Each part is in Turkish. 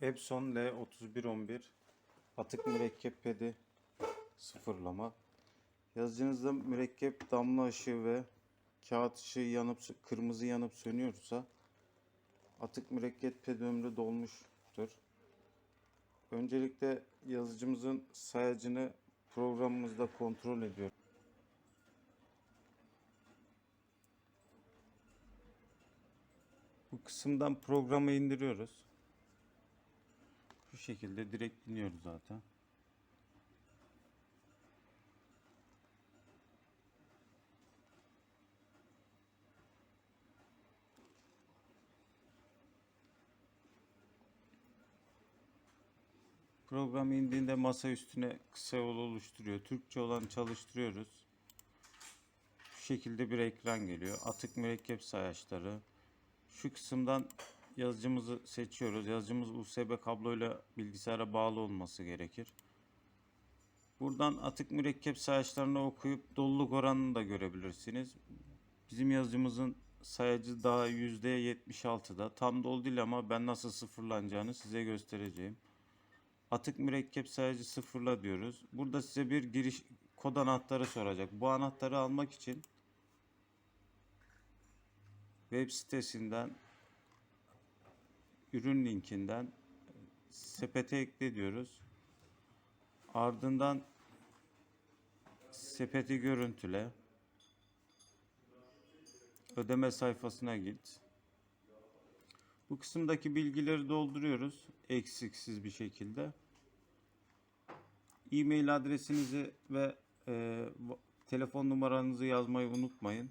Epson L3111 atık mürekkep pedi sıfırlama. Yazıcınızda mürekkep damla ışığı ve kağıt ışığı yanıp kırmızı yanıp sönüyorsa atık mürekkep pedi ömrü dolmuştur. Öncelikle yazıcımızın sayacını programımızda kontrol ediyor. Bu kısımdan programı indiriyoruz. Şu şekilde direkt dinliyoruz zaten. Program indiğinde masa üstüne kısa yol oluşturuyor. Türkçe olan çalıştırıyoruz. Şu şekilde bir ekran geliyor. Atık mürekkep sayaçları. Şu kısımdan yazıcımızı seçiyoruz. Yazıcımız USB kabloyla bilgisayara bağlı olması gerekir. Buradan atık mürekkep sayaçlarını okuyup doluluk oranını da görebilirsiniz. Bizim yazıcımızın sayacı daha %76'da. Tam dolu değil ama ben nasıl sıfırlanacağını size göstereceğim. Atık mürekkep sayacı sıfırla diyoruz. Burada size bir giriş kod anahtarı soracak. Bu anahtarı almak için web sitesinden ürün linkinden sepete ekle diyoruz. Ardından sepeti görüntüle. Ödeme sayfasına git. Bu kısımdaki bilgileri dolduruyoruz eksiksiz bir şekilde. E-mail adresinizi ve e, telefon numaranızı yazmayı unutmayın.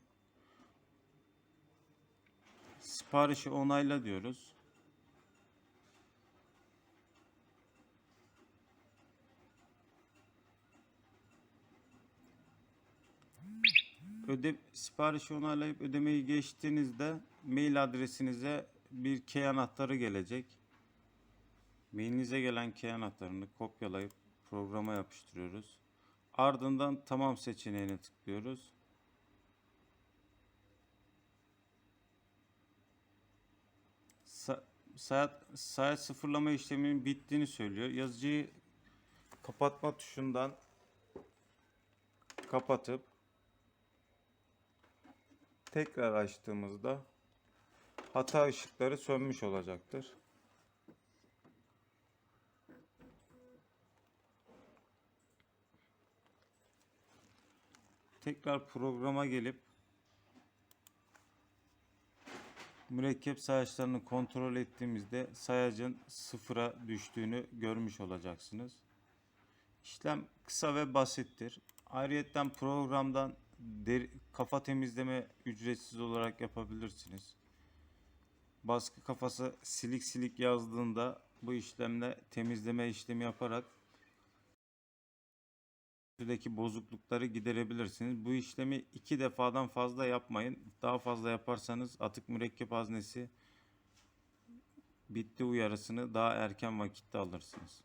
Siparişi onayla diyoruz. Öde siparişi onaylayıp ödemeyi geçtiğinizde mail adresinize bir key anahtarı gelecek. Mailinize gelen key anahtarını kopyalayıp programa yapıştırıyoruz. Ardından tamam seçeneğine tıklıyoruz. Sa saat, saat sıfırlama işleminin bittiğini söylüyor. Yazıcıyı kapatma tuşundan kapatıp tekrar açtığımızda hata ışıkları sönmüş olacaktır. Tekrar programa gelip mürekkep sayaçlarını kontrol ettiğimizde sayacın sıfıra düştüğünü görmüş olacaksınız. İşlem kısa ve basittir. Ayrıyeten programdan deri- kafa temizleme ücretsiz olarak yapabilirsiniz. Baskı kafası silik silik yazdığında bu işlemle temizleme işlemi yaparak Şuradaki bozuklukları giderebilirsiniz. Bu işlemi iki defadan fazla yapmayın. Daha fazla yaparsanız atık mürekkep haznesi bitti uyarısını daha erken vakitte alırsınız.